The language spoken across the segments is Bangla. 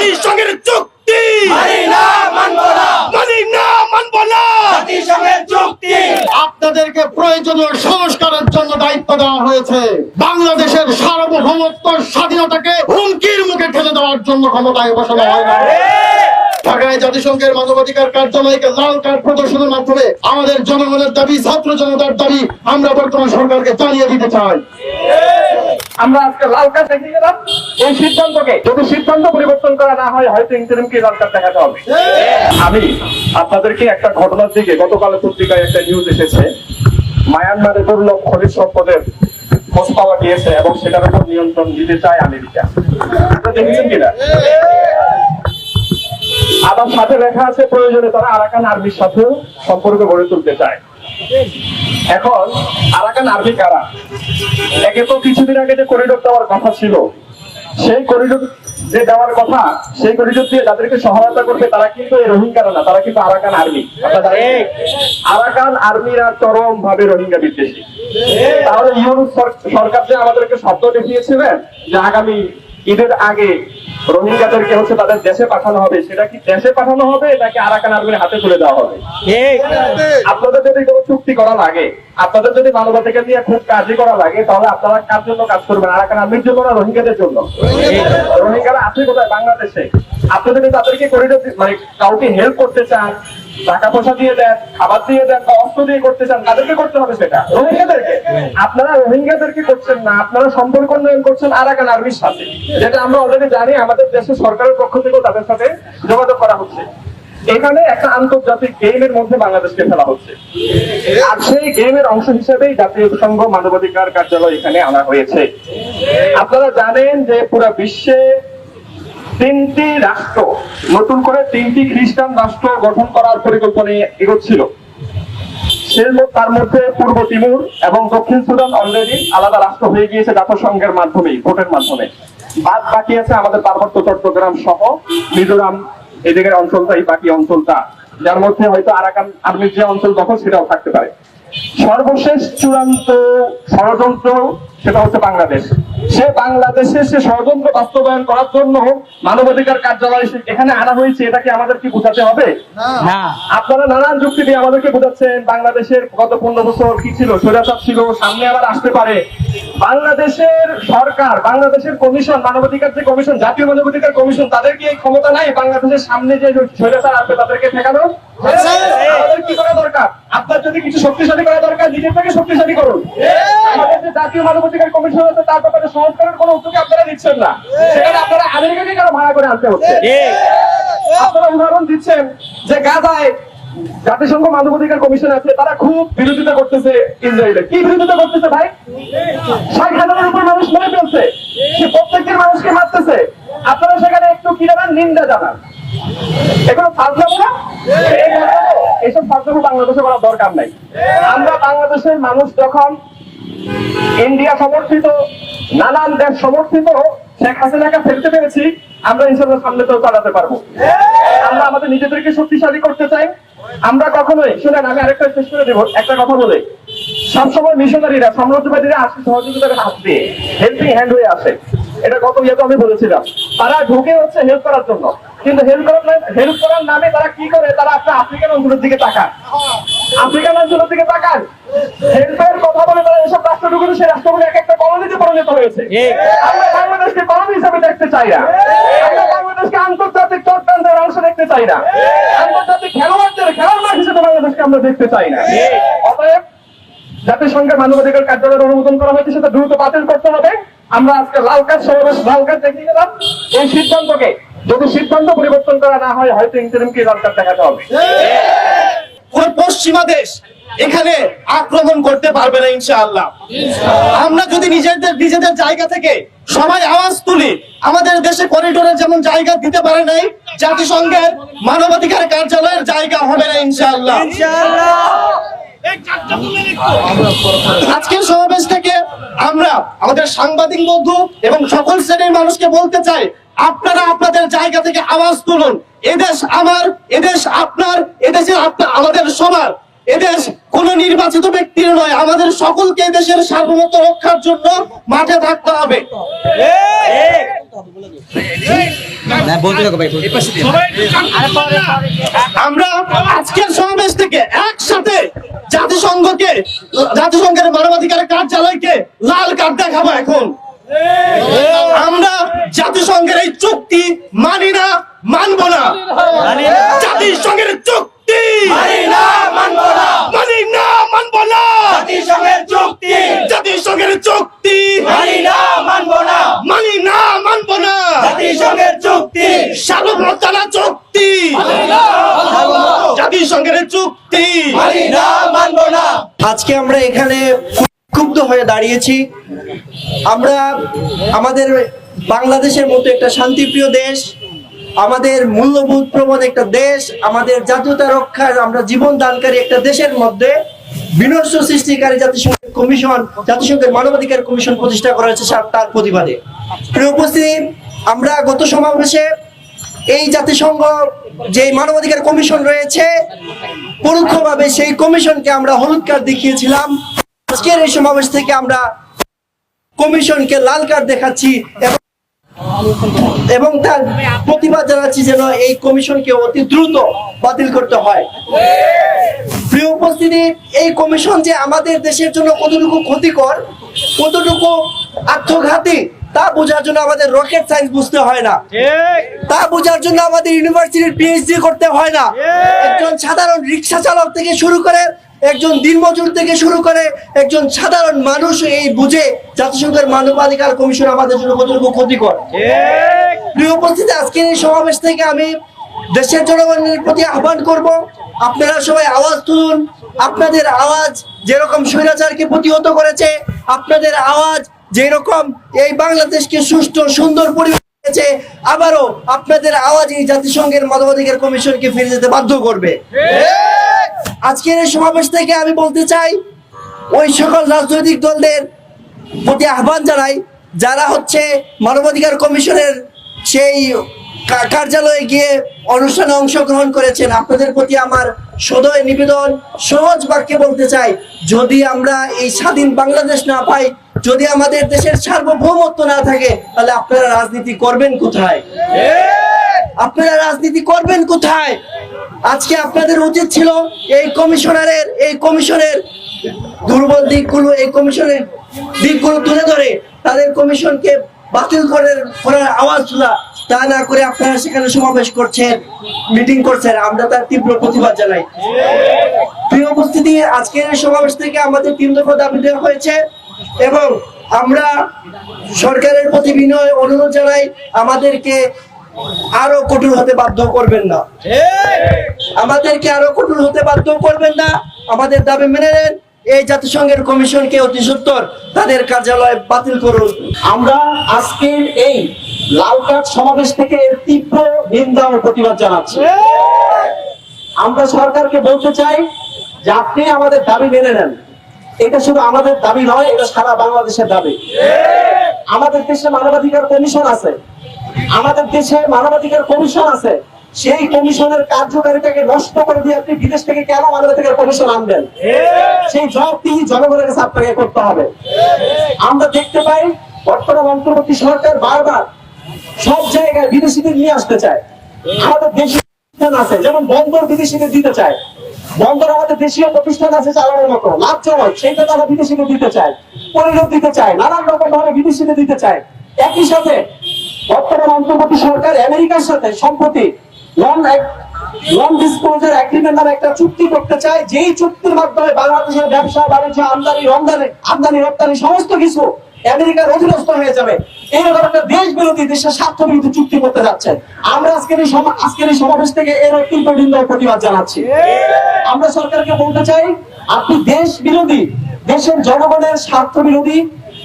জাতিসংঘের চুক্তি মানি না মানবো না। মানি না মানব না। জাতিসংঘের চুক্তি আপনাদেরকে প্রয়োজনীয় সংস্কারের জন্য দায়িত্ব দেওয়া হয়েছে। বাংলাদেশের সার্বভৌমত্ব স্বাধীনতাকে হুমকির মুখে ঠেলে দেওয়ার জন্য ক্ষমতায় বসানো হয় না। ঢাকায় জাতিসংঘের মানবাধিকার কার্যালয়কে লাল কার্ড প্রদর্শনের মাধ্যমে আমাদের জনগণের দাবি, ছাত্র জনতার দাবি আমরা বর্তমান সরকারকে জানিয়ে দিতে চাই। আমরা আজকে লাল কার্ড দেখে গেলাম। এই সিদ্ধান্তকে যদি সিদ্ধান্ত পরিবর্তন করা না হয়, হয়তো দেখাতে হবে। আমি একটা ঘটনার দিকে গতকাল পত্রিকায় নিউজ এসেছে। মায়ানমারে সম্পদের এবং সেটার উপর নিয়ন্ত্রণ দিতে চায় আমেরিকা। আবার সাথে লেখা আছে প্রয়োজনে তারা আরাকান আর্মির সাথে সম্পর্ক গড়ে তুলতে চায়। এখন আরাকান আর্মি কারা? একে তো কিছুদিন আগে যে করিডোর দেওয়ার কথা ছিল সেই করিডোর যে দেওয়ার কথা সেই করিডোর দিয়ে যাদেরকে সহায়তা করবে তারা কিন্তু এই রোহিঙ্গারা না তারা কিন্তু আরাকান আর্মি আরাকান আর্মিরা চরম ভাবে রোহিঙ্গা বিদ্বেষী। তাহলে সর- সরকার যে আমাদেরকে শব্দ দেখিয়েছিলেন যে আগামী ঈদের আগে রোহিঙ্গাদেরকে হচ্ছে তাদের দেশে পাঠানো হবে। সেটা কি দেশে পাঠানো হবে নাকি আরাকান আর্মির হাতে তুলে দেওয়া হবে? আপনাদের যদি কোনো চুক্তি করা লাগে আপনাদের যদি মানবাধিকার নিয়ে খুব কাজই করা লাগে তাহলে আপনারা কার জন্য কাজ করবেন? আরাকান আর্মির জন্য না রোহিঙ্গাদের জন্য? রোহিঙ্গারা। আছে কোথায় বাংলাদেশে। আপনি যদি তাদেরকে করিডোর মানে কাউকে হেল্প করতে চান টাকা পয়সা দিয়ে দেন, খাবার দিয়ে দেন বা অস্ত্র দিয়ে করতে চান, তাদেরকে করতে হবে সেটা। রোহিঙ্গাদেরকে। আপনারা রোহিঙ্গাদেরকে করছেন না, আপনারা সম্পর্ক উন্নয়ন করছেন আরাকান আর্মির সাথে, যেটা আমরা অলরেডি জানি, আমাদের দেশের সরকারের পক্ষ থেকেও তাদের সাথে যোগাযোগ করা হচ্ছে। এখানে একটা আন্তর্জাতিক গেমের মধ্যে বাংলাদেশকে ফেলা হচ্ছে। আর সেই গেমের অংশ হিসেবেই জাতীয় সংঘ মানবাধিকার কার্যালয় এখানে আনা হয়েছে। আপনারা জানেন যে পুরো বিশ্বে তিনটি রাষ্ট্র নতুন করে তিনটি খ্রিস্টান রাষ্ট্র গঠন করার পরিকল্পনা এগোচ্ছিল। তার মধ্যে পূর্ব তিমুর এবং দক্ষিণ সুদান অলরেডি আলাদা রাষ্ট্র হয়ে গিয়েছে জাতিসংঘের মাধ্যমে ভোটের মাধ্যমে। বাদ বাকি আছে আমাদের পার্বত্য চট্টগ্রাম সহ মিজোরাম এদিকের এই বাকি অঞ্চলটা। যার মধ্যে হয়তো আরাকান আর্মির যে অঞ্চল দখল, সেটাও থাকতে পারে। সর্বশেষ চূড়ান্ত ষড়যন্ত্র সেটা হচ্ছে বাংলাদেশ। সে বাংলাদেশে সে ষড়যন্ত্র বাস্তবায়ন করার জন্য মানবাধিকার কার্যালয় এখানে আনা হয়েছে এটা কি আমাদের কি বোঝাতে হবে? আপনারা নানান যুক্তি দিয়ে আমাদেরকে বোঝাচ্ছেন বাংলাদেশের গত পনেরো বছর কি ছিল স্বৈরাচার ছিল সামনে আবার আসতে পারে। বাংলাদেশের সরকার বাংলাদেশের কমিশন মানবাধিকার যে কমিশন জাতীয় মানবাধিকার কমিশন তাদের কি এই ক্ষমতা নাই বাংলাদেশের সামনে যে স্বৈরাচার আসবে তাদেরকে ঠেকানো। আমাদের কি করা দরকার? আপনার যদি কিছু শক্তিশালী করা দরকার নিজের থেকে শক্তিশালী করুন। আমাদের যে জাতীয় মানবাধিকার কমিশন আছে তার ব্যাপারে সংস্কারের কোনো উদ্যোগ আপনারা দিচ্ছেন না। সেখানে আপনারা আমেরিকাকে কেন ভাড়া করে আনতে হচ্ছে? আপনারা উদাহরণ দিচ্ছেন যে গাজায় জাতিসংঘ মানবাধিকার কমিশন আছে তারা খুব বিরোধিতা করতেছে ইসরায়েলের কি বিরোধিতা করতেছে ভাই? ষাট হাজারের উপর মানুষ মরে ফেলছে। সে প্রত্যেকটি মানুষকে মারতেছে। আপনারা সেখানে একটু কি জানান? নিন্দা জানান। এগুলো ফালসাবো না? এই এইসব ফালসাবো বাংলাদেশে করার দরকার নাই। আমরা বাংলাদেশের মানুষ যখন ইন্ডিয়া সমর্থিত, নানান দেশ সমর্থিত শেখ হাসিনাকে ফেলতে পেরেছি, আমরা ইনশাল্লাহ সামনে তো চালাতে পারব। আমরা আমাদের নিজেদেরকে শক্তিশালী করতে চাই। আমরা কখনোই, শুনেন, আমি আরেকটা শেষ করে দেবো, একটা কথা বলে। সবসময় মিশনারিরা, সাম্রাজ্যবাদীরা আসে সহযোগিতার হাত দিয়ে হেল্পিং হ্যান্ড হয়ে আসে। এটা গত ইয়েতে আমি বলেছিলাম। তারা ঢুকে হচ্ছে হেল্প করার জন্য। কিন্তু হেল্প করার হেল্প করার নামে তারা কি করে? তারা একটা আফ্রিকান অঞ্চলের দিকে তাকান আফ্রিকান অঞ্চলের দিকে তাকান হেল্পের কথা বলে তারা এসব রাষ্ট্রগুলো সেই রাষ্ট্রগুলো এক একটা কলোনিতে পরিণত হয়েছে। আমরা বাংলাদেশকে কলোনি হিসাবে দেখতে চাই না। আমরা বাংলাদেশকে আন্তর্জাতিক চট্টান্তের অংশ দেখতে চাই না। আন্তর্জাতিক খেলোয়াড়দের খেলার মাঠ হিসেবে বাংলাদেশকে আমরা দেখতে চাই না। অতএব জাতিসংঘের মানবাধিকার কার্যালয়ের অনুমোদন করা হয়েছে সেটা দ্রুত বাতিল করতে হবে। আমরা আজকে লাল কার্ড সমাবেশ লাল কার্ড দেখিয়ে গেলাম এই সিদ্ধান্তকে যদি সিদ্ধান্ত পরিবর্তন করা না হয় হয়তো ইন্টারিমকে লাল কার্ড দেখাতে হবে। কোন পশ্চিমা দেশ এখানে আক্রমণ করতে পারবে না ইনশাআল্লাহ। আমরা যদি নিজেদের নিজেদের জায়গা থেকে সবাই আওয়াজ তুলি আমাদের দেশে করিডোরের যেমন জায়গা দিতে পারে নাই জাতিসংঘের মানবাধিকার কার্যালয়ের জায়গা হবে না ইনশাআল্লাহ। আজকের সমাবেশ থেকে আমরা আমাদের সাংবাদিক বন্ধু এবং সকল শ্রেণির মানুষকে বলতে চাই আপনারা আপনাদের জায়গা থেকে আওয়াজ তুলুন। এদেশ আমার এদেশ আপনার এদেশে আপনা- আমাদের সবার। এদেশ কোন নির্বাচিত ব্যক্তির নয় আমাদের সকলকে দেশের সার্বভৌমত্ব রক্ষার জন্য মাঠে থাকতে হবে। আমরা আজকের সমাবেশ থেকে একসাথে জাতিসংঘকে জাতিসংঘের মানবাধিকার কার্যালয়কে লাল কার্ড দেখাবো এখন। আমরা জাতিসংঘের এই চুক্তি মানি না মানবো না। জাতিসংঘের চুক্তি মানি না মানব না। মানি না মানবো না। জাতিসংঘের চুক্তি। জাতিসংঘের চুক্তি মানি না মানব না। মানি না মানবো না। জাতিসংঘের চুক্তি। সার্বভৌমতানা চুক্তি। জাতিসংঘের চুক্তি। মানি না মানব না। আজকে আমরা এখানে ক্ষুব্ধ হয়ে দাঁড়িয়েছি। আমরা আমাদের বাংলাদেশের মতো একটা শান্তিপ্রিয় দেশ, আমাদের মূল্যবোধ প্রবণ একটা দেশ, আমাদের জাতীয়তা রক্ষার আমরা জীবন দানকারী একটা দেশের মধ্যে বিনষ্ট সৃষ্টিকারী জাতিসংঘের কমিশন, জাতিসংঘের মানবাধিকার কমিশন প্রতিষ্ঠা করা হয়েছে তার প্রতিবাদে। উপস্থিতি, আমরা গত সমাবেশে এই জাতিসংঘ যে মানবাধিকার কমিশন রয়েছে, পরোক্ষভাবে সেই কমিশনকে আমরা হলুদ কার্ড দেখিয়েছিলাম। আজকের এই সমাবেশ থেকে আমরা কমিশনকে লাল কার্ড দেখাচ্ছি এবং তার প্রতিবাদ জানাচ্ছি যেন এই কমিশনকে অতি দ্রুত বাতিল করতে হয়। প্রিয় উপস্থিতি এই কমিশন যে আমাদের দেশের জন্য কতটুকু ক্ষতিকর কতটুকু আত্মঘাতী তা বোঝার জন্য আমাদের রকেট সায়েন্স বুঝতে হয় না। তা বোঝার জন্য আমাদের ইউনিভার্সিটির পিএইচডি করতে হয় না। একজন সাধারণ রিক্সা চালক থেকে শুরু করে একজন দিনমজুর থেকে শুরু করে একজন সাধারণ মানুষ এই বুঝে জাতিসংঘের মানবাধিকার কমিশন আমাদের জন্য কতটুকু ক্ষতিকর। প্রিয় উপস্থিতি আজকের এই সমাবেশ থেকে আমি দেশের জনগণের প্রতি আহ্বান করব। আপনারা সবাই আওয়াজ তুলুন। আপনাদের আওয়াজ যেরকম স্বৈরাচারকে প্রতিহত করেছে আপনাদের আওয়াজ যেরকম এই বাংলাদেশকে সুষ্ঠু সুন্দর পরিবেশ দিয়েছে, আবারও আপনাদের আওয়াজই জাতিসংঘের মানবাধিকার কমিশনকে ফিরে যেতে বাধ্য করবে। আজকের এই সমাবেশ থেকে আমি বলতে চাই ওই সকল রাজনৈতিক দলদের প্রতি আহ্বান জানাই যারা হচ্ছে মানবাধিকার কমিশনের সেই কার্যালয়ে গিয়ে অনুষ্ঠানে অংশগ্রহণ করেছেন আপনাদের প্রতি আমার সদয় নিবেদন সহজ বাক্যে বলতে চাই যদি আমরা এই স্বাধীন বাংলাদেশ না পাই যদি আমাদের দেশের সার্বভৌমত্ব না থাকে, তাহলে আপনারা রাজনীতি করবেন কোথায়? আপনারা রাজনীতি করবেন কোথায়? আজকে আপনাদের উচিত ছিল এই কমিশনারের, এই কমিশনের দুর্বল দিকগুলো, এই কমিশনের দিকগুলো তুলে ধরে তাদের কমিশনকে বাতিল করার করার আওয়াজ তোলা। তা না করে আপনারা সেখানে সমাবেশ করছেন, মিটিং করছেন। আমরা তার তীব্র প্রতিবাদ জানাই। প্রিয় উপস্থিতি, আজকের সমাবেশ থেকে আমাদের তিন দফা দাবি দেওয়া হয়েছে। এবং আমরা সরকারের প্রতি বিনয়, অনুরোধ জানাই আমাদেরকে আরও কঠোর হতে বাধ্য করবেন না। আমাদেরকে আরও কঠোর হতে বাধ্য করবেন না। আমাদের দাবি মেনে নেন। এই জাতিসংঘের কমিশনকে অতি সত্তর তাদের কার্যালয় বাতিল করুন। আমরা আজকের এই লাল সমাবেশ থেকে তীব্র নিন্দা ও প্রতিবাদ জানাচ্ছি। আমরা সরকারকে বলতে চাই যে আপনি আমাদের দাবি মেনে নেন। এটা শুধু আমাদের দাবি নয়, এটা সারা বাংলাদেশের দাবি। আমাদের দেশে মানবাধিকার কমিশন আছে। আমাদের দেশে মানবাধিকার কমিশন আছে। সেই কমিশনের কার্যকারিতাকে নষ্ট করে দিয়ে আপনি বিদেশ থেকে কেন মানবাধিকার কমিশন আনবেন? সেই জবাবদিহি জনগণের কাছে আপনাকে করতে হবে। আমরা দেখতে পাই, বর্তমান অন্তর্বর্তী সরকার বারবার সব জায়গায় বিদেশিদের নিয়ে আসতে চায়। আমাদের দেশে আছে, যেমন বন্দর বিদেশিদের দিতে চায়। বন্দর আমাদের দেশীয় প্রতিষ্ঠান আছে চালানোর মতো। লাভজনক। সেইটা তারা বিদেশিদের দিতে চায় পরিণত দিতে চায় নানান রকম ভাবে বিদেশিদের দিতে চায় একই সাথে বর্তমান অন্তর্বর্তী সরকার আমেরিকার সাথে সম্প্রতি লং লং ডিসক্লোজার এগ্রিমেন্ট নামে একটা চুক্তি করতে চায়। যেই চুক্তির মাধ্যমে বাংলাদেশের ব্যবসা, বাণিজ্য, আমদানি, রমদানি, আমদানি, রপ্তানি, সমস্ত কিছু আমেরিকার অধীনস্থ হয়ে যাবে। একটা দেশ বিরোধী দেশের স্বার্থ বিরোধী চুক্তি করতে যাচ্ছেন আমরা আজকের এই আজকের এই সমাবেশ থেকে এর নিন্দা প্রতিবাদ জানাচ্ছি। আমরা সরকারকে বলতে চাই, আপনি দেশ বিরোধী, দেশের জনগণের স্বার্থ বিরোধী,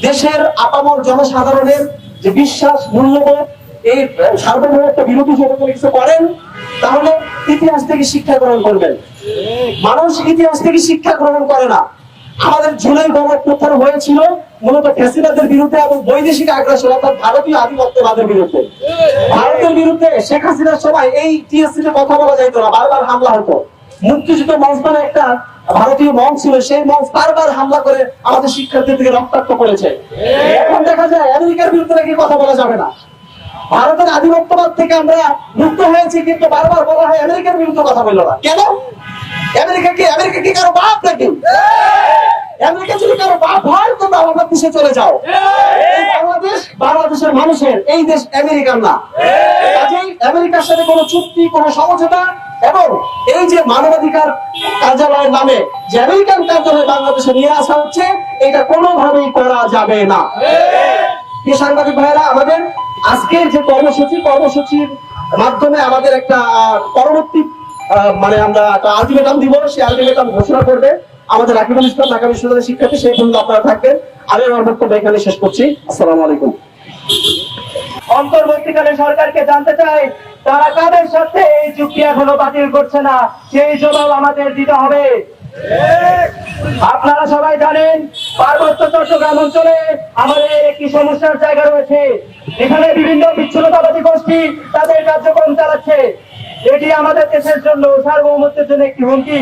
দেশের আপামর জনসাধারণের যে বিশ্বাস, মূল্যবোধ, এই সার্বভৌমত্ব বিরোধী যদি কোনো কিছু করেন, তাহলে ইতিহাস থেকে শিক্ষা গ্রহণ করবেন। মানুষ ইতিহাস থেকে শিক্ষা গ্রহণ করে না। আমাদের জুলাই গণঅভ্যুত্থান হয়েছিল মূলত ফ্যাসিবাদের বিরুদ্ধে এবং বৈদেশিক আগ্রাসন, অর্থাৎ ভারতীয় আধিপত্যবাদের বিরুদ্ধে। ভারতের বিরুদ্ধে শেখ হাসিনার সময় এই টিএসসি তে কথা বলা যাইতো না, বারবার হামলা হতো। মুক্তিযুদ্ধ মঞ্চ নামে একটা ভারতীয় মঞ্চ ছিল, সেই মঞ্চ বারবার হামলা করে আমাদের শিক্ষার্থীদেরকে রক্তাক্ত করেছে। এখন দেখা যায় আমেরিকার বিরুদ্ধে নাকি কথা বলা যাবে না। ভারতের আধিপত্যবাদ থেকে আমরা মুক্ত হয়েছি, কিন্তু বারবার বলা হয় আমেরিকার বিরুদ্ধে কথা বলল না। কেন? আমেরিকা কি আমেরিকা কি কারও বাপ নাকি? আমেরিকা যদি কারও বাপ হয় তো আমরা পিছিয়ে চলে যাও। বাংলাদেশ বাংলাদেশের মানুষের এই দেশ আমেরিকার না। কাজেই আমেরিকার সাথে কোনো চুক্তি কোনো সমঝোতা এবং এই যে মানবাধিকার কার্যালয়ের নামে যে আমেরিকান কার্যালয় বাংলাদেশে নিয়ে আসা হচ্ছে এটা কোনোভাবেই করা যাবে না। সাংবাদিক ভাইরা আমাদের আজকের যে কর্মসূচি কর্মসূচির মাধ্যমে আমাদের একটা পরবর্তী মানে আমরা একটা আলটিমেটাম দিব সেই আলটিমেটাম ঘোষণা করবে। আমাদের রাকিবুল ইসলাম ঢাকা বিশ্ববিদ্যালয়ের শিক্ষার্থী, সেই পর্যন্ত আপনারা থাকবেন। আমি আমার বক্তব্য এখানে শেষ করছি। আসসালামু আলাইকুম। অন্তর্বর্তীকালে সরকারকে জানতে চাই, তারা কাদের সাথে এই চুক্তি এখনও বাতিল করছে না? সেই জবাব আমাদের দিতে হবে। আপনারা সবাই জানেন, পার্বত্য চট্টগ্রাম অঞ্চলে আমাদের একটি সমস্যার জায়গা রয়েছে। এখানে বিভিন্ন বিচ্ছিন্নতাবাদী গোষ্ঠী তাদের কার্যক্রম চালাচ্ছে। এটি আমাদের দেশের জন্য সার্বভৌমত্বের জন্য একটি হুমকি।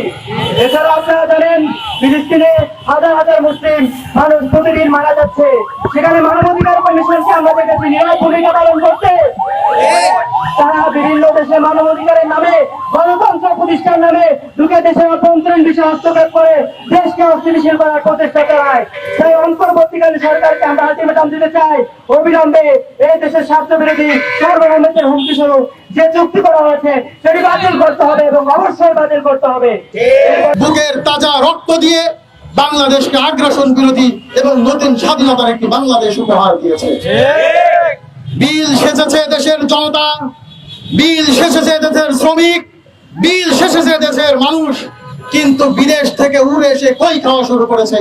এছাড়া আপনারা জানেন, ফিলিস্তিনে হাজার হাজার মুসলিম মানুষ প্রতিদিন মারা যাচ্ছে। সেখানে মানবাধিকার কমিশনকে আমরা দেখেছি, নিরাপদ ভূমিকা পালন করতে। তারা বিভিন্ন দেশে মানবাধিকারের নামে, গণতন্ত্র প্রতিষ্ঠার নামে ঢুকে দেশের অভ্যন্তরীণ বিষয়ে হস্তক্ষেপ করে দেশকে অস্থিতিশীল করার প্রচেষ্টা চালায়। তাই অন্তর্বর্তীকালীন সরকারকে আমরা আলটিমেটাম দিতে চাই, অবিলম্বে এই দেশের স্বার্থ বিরোধী সর্বভৌমত্বের হুমকি স্বরূপ যে চুক্তি করা হয়েছে সেটি বাতিল করতে হবে এবং অবশ্যই বাতিল করতে হবে। বুকের তাজা রক্ত দিয়ে বাংলাদেশকে আগ্রাসন বিরোধী এবং নতুন স্বাধীনতার একটি বাংলাদেশ উপহার দিয়েছে। বিল সেচেছে দেশের জনতা বিল সেচেছে দেশের শ্রমিক বিল সেচেছে দেশের মানুষ কিন্তু বিদেশ থেকে উড়ে এসে কই খাওয়া শুরু করেছে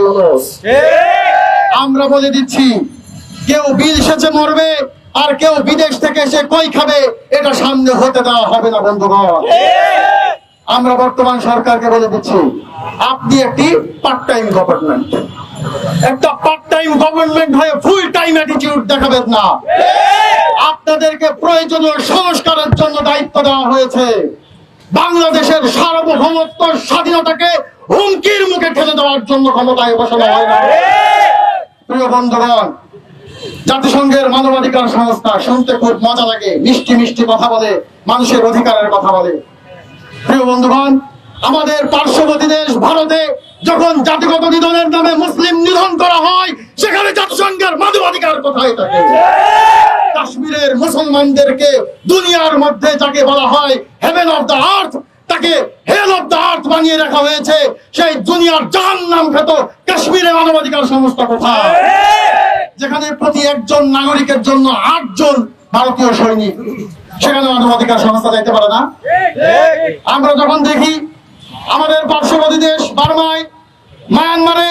আমরা বলে দিচ্ছি কেউ বিল সেচে মরবে আর কেউ বিদেশ থেকে এসে কই খাবে, এটা সামনে হতে দেওয়া হবে না, বন্ধুগণ। আমরা বর্তমান সরকারকে বলে দিচ্ছি, আপনি একটি পার্ট টাইম গভর্নমেন্ট একটা পার্ট টাইম গভর্নমেন্ট হয়ে ফুল টাইম অ্যাটিটিউড দেখাবেন না। আপনাদেরকে প্রয়োজনীয় সংস্কারের জন্য দায়িত্ব দেওয়া হয়েছে। বাংলাদেশের সার্বভৌমত্ব স্বাধীনতাকে হুমকির মুখে ঠেলে দেওয়ার জন্য ক্ষমতায় বসানো হয় না। প্রিয় বন্ধুগণ জাতিসংঘের মানবাধিকার সংস্থা শুনতে খুব মজা লাগে, মিষ্টি মিষ্টি কথা বলে, মানুষের অধিকারের কথা বলে। প্রিয় বন্ধুগণ, আমাদের পার্শ্ববর্তী দেশ ভারতে যখন জাতিগত নিধনের নামে মুসলিম নিধন করা হয়, সেখানে জাতিসংঘের মানবাধিকার কোথায় থাকে? কাশ্মীরের মুসলমানদেরকে দুনিয়ার মধ্যে যাকে বলা হয় হেভেন অফ দ্য আর্থ তাকে হেল অফ দ্য আর্থ বানিয়ে রাখা হয়েছে। সেই দুনিয়ার জাহান নাম খেত কাশ্মীরের মানবাধিকার সংস্থা কোথায়? যেখানে প্রতি একজন নাগরিকের জন্য আটজন ভারতীয় সৈনিক। সেখানে মানবাধিকার সংস্থা যাইতে পারে না। আমরা যখন দেখি আমাদের পার্শ্ববর্তী দেশ বার্মায়, মায়ানমারে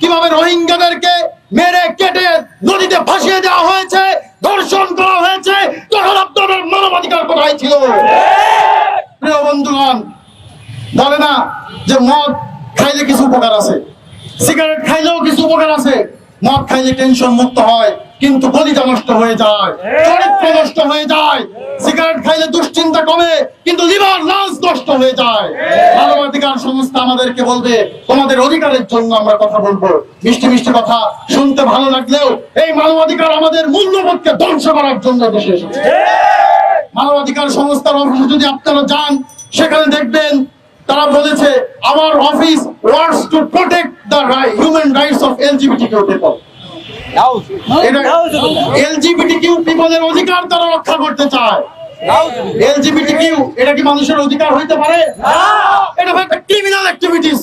কীভাবে রোহিঙ্গাদেরকে মেরে কেটে নদীতে ফাঁসিয়ে দেওয়া হয়েছে, ধর্ষণ করা হয়েছে, তখন আপনাদের মানবাধিকার কোথায় ছিল? প্রিয় বন্ধুগণ বলে না যে মদ খাইলে কিছু উপকার আছে, সিগারেট খাইলেও কিছু উপকার আছে মদ খাইলে টেনশন মুক্ত হয় কিন্তু কলিজা নষ্ট হয়ে যায় চরিত্র নষ্ট হয়ে যায় সিগারেট খাইলে দুশ্চিন্তা কমে কিন্তু লিভার লাঞ্চ নষ্ট হয়ে যায়। মানবাধিকার সংস্থা আমাদেরকে বলবে তোমাদের অধিকারের জন্য আমরা কথা বলব। মিষ্টি মিষ্টি কথা শুনতে ভালো লাগলেও এই মানবাধিকার আমাদের মূল্যবোধকে ধ্বংস করার জন্য দেশে এসেছে। মানবাধিকার সংস্থার অফিসে যদি আপনারা যান সেখানে দেখবেন তারা বলেছে আমার office works to protect the human rights of LGBT Q people LGBT Q পিপলের অধিকার তারা রক্ষা করতে চায়। এলজিবিটি কিউ এটা কি মানুষের অধিকার হইতে পারে? এটা একটা ক্রিমিনাল অ্যাক্টিভিটিস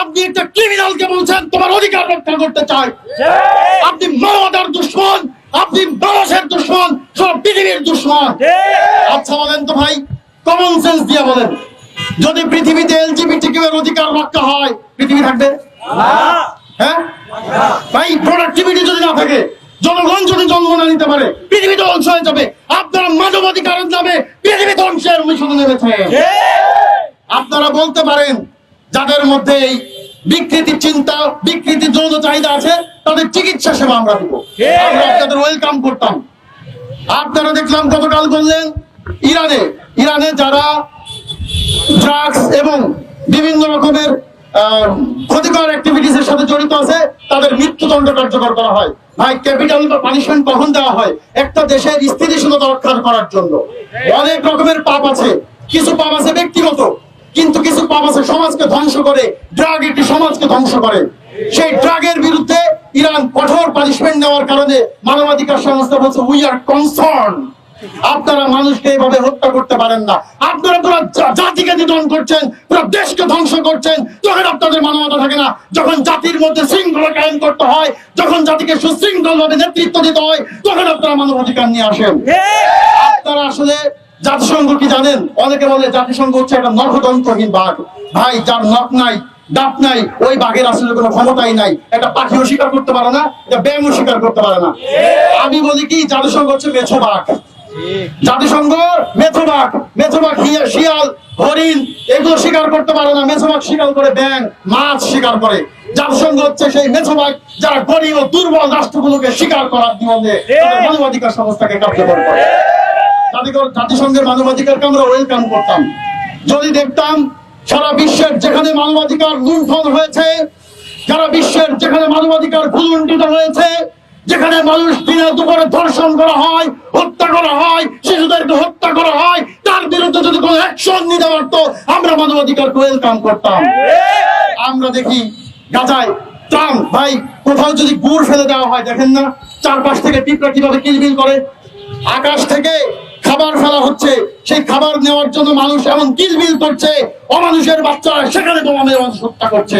আপনি একটা ক্রিমিনালকে বলছেন তোমার অধিকার রক্ষা করতে চাই। আপনি মানবতার দুশ্মন আপনি মানুষের দুশ্মন সব পৃথিবীর দুশ্মন। আচ্ছা বলেন তো ভাই কমন সেন্স দিয়ে বলেন। যদি পৃথিবীতে এলজিবিটি অধিকার রক্ষা হয় পৃথিবী থাকবে? হ্যাঁ? ভাই প্রোডাক্টিভিটি যদি না থাকে জনগণ যদি জন্ম না নিতে পারে পৃথিবী ধ্বংস হয়ে যাবে। আপনারা মানবাধিকারের নামে পৃথিবী ধ্বংসের মিশনে নেমেছে আপনারা বলতে পারেন যাদের মধ্যে এই বিকৃতি চিন্তা বিকৃতি যৌন চাহিদা আছে তাদের চিকিৎসা সেবা আমরা দিব। আমরা আপনাদের ওয়েলকাম করতাম। আপনারা দেখলাম গতকাল বললেন ইরানে ইরানে যারা ড্রাগস এবং বিভিন্ন রকমের ক্ষতিকর অ্যাক্টিভিটিস এর সাথে জড়িত আছে, তাদের মৃত্যুদণ্ড কার্যকর করা হয়। ভাই ক্যাপিটাল বা পানিশমেন্ট কখন দেওয়া হয়? একটা দেশের স্থিতিশীলতা রক্ষা করার জন্য। অনেক রকমের পাপ আছে। কিছু পাপ আছে ব্যক্তিগত, কিন্তু কিছু পাপ আছে সমাজকে ধ্বংস করে। ড্রাগ একটি সমাজকে ধ্বংস করে। সেই ড্রাগের বিরুদ্ধে ইরান কঠোর পানিশমেন্ট নেওয়ার কারণে মানবাধিকার সংস্থা বলছে উই আর কনসার্ন আপনারা মানুষকে এইভাবে হত্যা করতে পারেন না। আপনারা পুরো জাতিকে নিধন করছেন পুরো দেশকে ধ্বংস করছেন তখন আপনাদের মানবতা থাকে না। যখন জাতির মধ্যে শৃঙ্খলা কায়েম করতে হয় যখন জাতিকে সুশৃঙ্খল ভাবে নেতৃত্ব দিতে হয় তখন আপনারা মানবাধিকার নিয়ে আসেন। আপনারা আসলে জাতিসংঘ কি জানেন? অনেকে বলে জাতিসংঘ হচ্ছে একটা নখদন্তহীন বাঘ। ভাই যার নখ নাই দাঁত নাই ওই বাঘের আসলে কোনো ক্ষমতাই নাই। একটা পাখিও স্বীকার করতে পারে না এটা ব্যাঙও শিকার করতে পারে না। আমি বলি কি জাতিসংঘ হচ্ছে মেছো বাঘ। জাতিসংঘ মেথোবাঘ মেথোবাঘ হিয়া- শিয়াল হরিণ এগুলো শিকার করতে পারে না। মেথোবাঘ শিকার করে ব্যাং মাছ শিকার করে। জাতিসংঘ হচ্ছে সেই মেথোবাঘ যারা গরিব ও দুর্বল রাষ্ট্রগুলোকে শিকার করার মানবাধিকার সংস্থাকে কার্যকর করে। জাতিসংঘের মানবাধিকারকে আমরা ওয়েলকাম করতাম। যদি দেখতাম সারা বিশ্বের যেখানে মানবাধিকার লুণ্ঠন হয়েছে সারা বিশ্বের যেখানে মানবাধিকার ভুলুণ্ঠিত হয়েছে যেখানে মানুষ দিনে দুপুরে ধর্ষণ করা হয় হত্যা করা হয় শিশুদেরকে হত্যা করা হয় তার বিরুদ্ধে যদি কোনো অ্যাকশন নিতে পারতো আমরা মানবাধিকার ওয়েলকাম করতাম। আমরা দেখি গাজায় ত্রাণ ভাই কোথাও যদি গুড় ফেলে দেওয়া হয় দেখেন না চারপাশ থেকে পিঁপড়া কীভাবে কিলবিল করে। আকাশ থেকে খাবার ফেলা হচ্ছে সেই খাবার নেওয়ার জন্য মানুষ এমন কিলবিল করছে অমানুষের বাচ্চারা সেখানে বোমা মেরে মানুষ হত্যা করছে।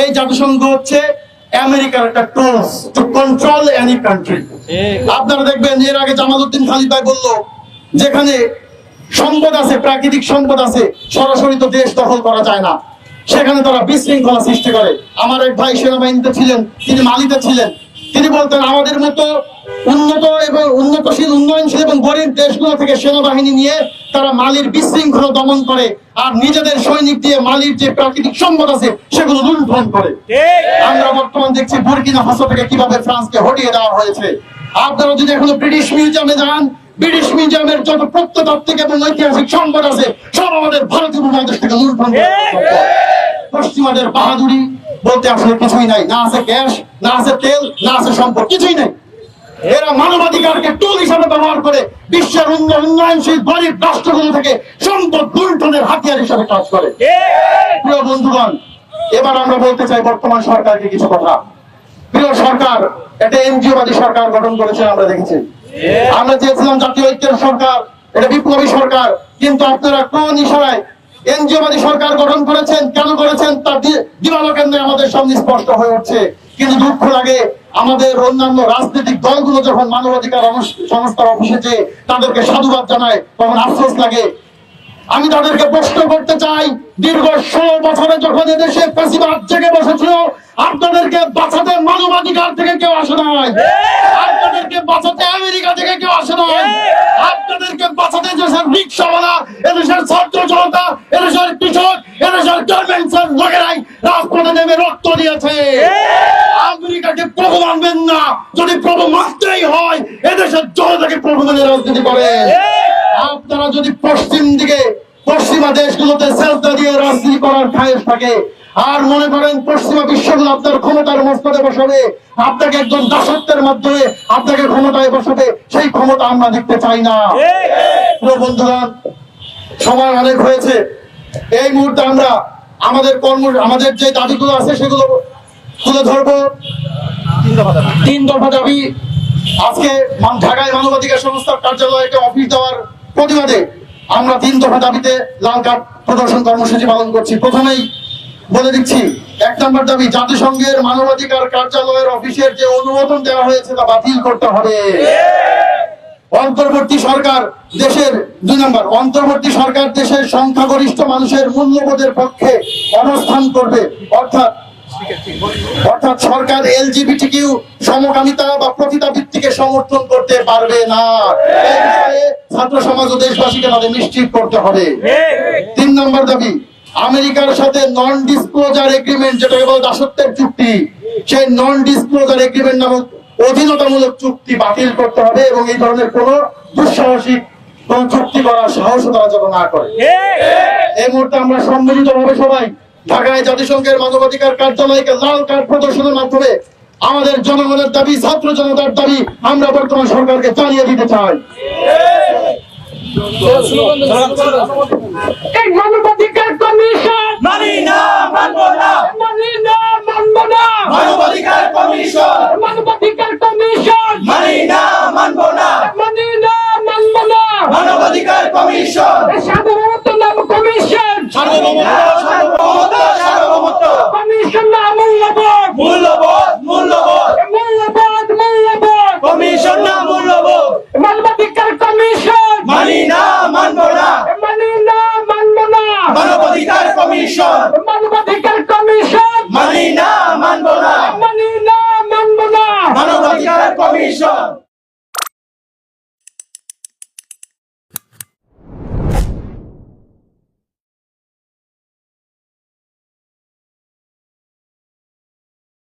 এই জাতিসংঘ হচ্ছে আমেরিকার একটা tools to control any country আপনারা দেখবেন এর আগে জামালউদ্দিন খালিদ ভাই বলল যেখানে সম্পদ আছে প্রাকৃতিক সম্পদ আছে সরাসরি তো দেশ দখল করা যায় না। সেখানে তারা বিশৃঙ্খলা সৃষ্টি করে। আমার এক ভাই সেনাবাহিনীতে ছিলেন তিনি মালিতে ছিলেন। তিনি বলতেন আমাদের মতো উন্নত এবং উন্নতশীল উন্নয়নশীল এবং গরিব দেশগুলো থেকে সেনাবাহিনী নিয়ে তারা মালির বিশৃঙ্খলা দমন করে। আর নিজেদের সৈনিক দিয়ে মালির যে প্রাকৃতিক সম্পদ আছে সেগুলো লুণ্ঠন করে। আমরা বর্তমান দেখছি বুর্কিনা ফাসো থেকে কীভাবে ফ্রান্সকে হটিয়ে দেওয়া হয়েছে। আপনারা যদি এখনও ব্রিটিশ মিউজিয়ামে যান ব্রিটিশ মিউজিয়ামের যত প্রত্নতাত্ত্বিক এবং ঐতিহাসিক সম্পদ আছে সব আমাদের ভারতীয় উপমহাদেশ থেকে লুণ্ঠন করে পশ্চিমাদের বাহাদুরি বলতে আসলে কিছুই নাই। না আছে গ্যাস না আছে তেল না আছে সম্পদ কিছুই নাই। এরা মানবাধিকারকে টুল হিসাবে ব্যবহার করে বিশ্বের উন্ন- উন্নয়নশীল গরিব রাষ্ট্রগুলো থেকে সম্পদ লুণ্ঠনের হাতিয়ার হিসাবে কাজ করে। প্রিয় বন্ধুগণ এবার আমরা বলতে চাই বর্তমান সরকারকে কিছু কথা। প্রিয় সরকার একটা এনজিওবাদী সরকার গঠন করেছে আমরা দেখেছি। আমরা চেয়েছিলাম জাতীয় ঐক্যের সরকার এটা বিপ্লবী সরকার কিন্তু আপনারা কোন ইশারায় এনজিওবাদী সরকার গঠন করেছেন কেন করেছেন তার দিবালোকেন্দ্রে আমাদের সামনে স্পষ্ট হয়ে উঠছে। কিন্তু দুঃখ লাগে আমাদের অন্যান্য রাজনৈতিক দলগুলো যখন মানবাধিকার সংস্থার অফিসে যে তাদেরকে সাধুবাদ জানায়, তখন আফসোস লাগে। আমি তাদেরকে প্রশ্ন করতে চাই, দীর্ঘ ষোলো বছরে যখন এদেশে পেশিবাদ জেগে বসেছিল, আপনাদেরকে বাঁচাতে মানবাধিকার থেকে কেউ আসে নাই। আপনাদেরকে বাঁচাতে আমেরিকা থেকে কেউ আসে নাই। আপনাদেরকে বাঁচাতে দেশের রিক্সাওয়ালা, এদেশের ছাত্র জনতা, এদেশের কৃষক, এদেশের গার্মেন্টস লোকেরাই রাজপথে নেমে রক্ত দিয়েছে আমেরিকাকে প্রভু মানবেন না যদি প্রভু মানতেই হয় এদেশের জনতাকে প্রভু মেনে রাজনীতি করেন আপনারা যদি পশ্চিম দিকে পশ্চিমা দেশগুলোতে সেলফা দিয়ে রাজনীতি করার খায়েশ থাকে আর মনে করেন পশ্চিমা বিশ্বগুলো আপনার ক্ষমতার মস্তকে বসাবে আপনাকে একজন দাসত্বের মাধ্যমে আপনাকে ক্ষমতায় বসাবে সেই ক্ষমতা আমরা দেখতে চাই না। বন্ধুগণ সময় অনেক হয়েছে। এই মুহূর্তে আমরা আমাদের কর্ম আমাদের যে দাবিগুলো আছে সেগুলো তুলে ধরবো। তিন দফা দাবি। আজকে ঢাকায় মানবাধিকার সংস্থার কার্যালয়ে একটা অফিস দেওয়ার প্রতিবাদে আমরা তিন দফা দাবিতে লাল কার্ড প্রদর্শন কর্মসূচি পালন করছি। প্রথমেই বলে দিচ্ছি এক নম্বর দাবি জাতিসংঘের মানবাধিকার কার্যালয়ের অফিসের যে অনুমোদন দেওয়া হয়েছে তা বাতিল করতে হবে। অন্তর্বর্তী সরকার দেশের দুই নম্বর অন্তর্বর্তী সরকার দেশের সংখ্যাগরিষ্ঠ মানুষের মূল্যবোধের পক্ষে অবস্থান করবে। অর্থাৎ অর্থাৎ সরকার সমকামিতা বা ভিত্তিকে সমর্থন করতে পারবে না। ছাত্র সমাজ ও দেশবাসীকে তাদের নিশ্চিত করতে হবে। তিন নম্বর দাবি, আমেরিকার সাথে নন ডিসক্লোজার এগ্রিমেন্ট দাসত্বের চুক্তি, সেই নন ডিসক্লোজার এগ্রিমেন্ট নামক অধীনতামূলক চুক্তি বাতিল করতে হবে এবং এই ধরনের কোন দুঃসাহসিক কোন চুক্তি করার সাহস তারা যেন না করে। এই মুহূর্তে আমরা সম্মিলিত ভাবে সবাই ঢাকায় জাতিসংঘের মানবাধিকার কার্যালয়কে লাল কার্ড প্রদর্শনের মাধ্যমে আমাদের জনগণের দাবি ছাত্র জনতার দাবি আমরা বর্তমান সরকারকে জানিয়ে দিতে চাই। এই মানবাধিকার কমিশন মানি না মানবো না। মানি না মানব না। মানবাধিকার কমিশন। মানবাধিকার কমিশন মানি না মানবো না। মানি না মানব না। মানবাধিকার কমিশন। সাধারণত নাম কমিশন। সার্বভৌমত্ব সার্বভৌমত্ব কমিশন না মূল্যবোধ মূল্যবোধ মূল্যবোধ মূল্যবোধ মূল্যবোধ কমিশন না মূল্যবোধ মানবাধিকার কমিশন মানি না মানবো না মানি না মানব না মানবাধিকার কমিশন মানবাধিকার কমিশন মানি না মানবো না মানি না মানব না মানবাধিকার কমিশন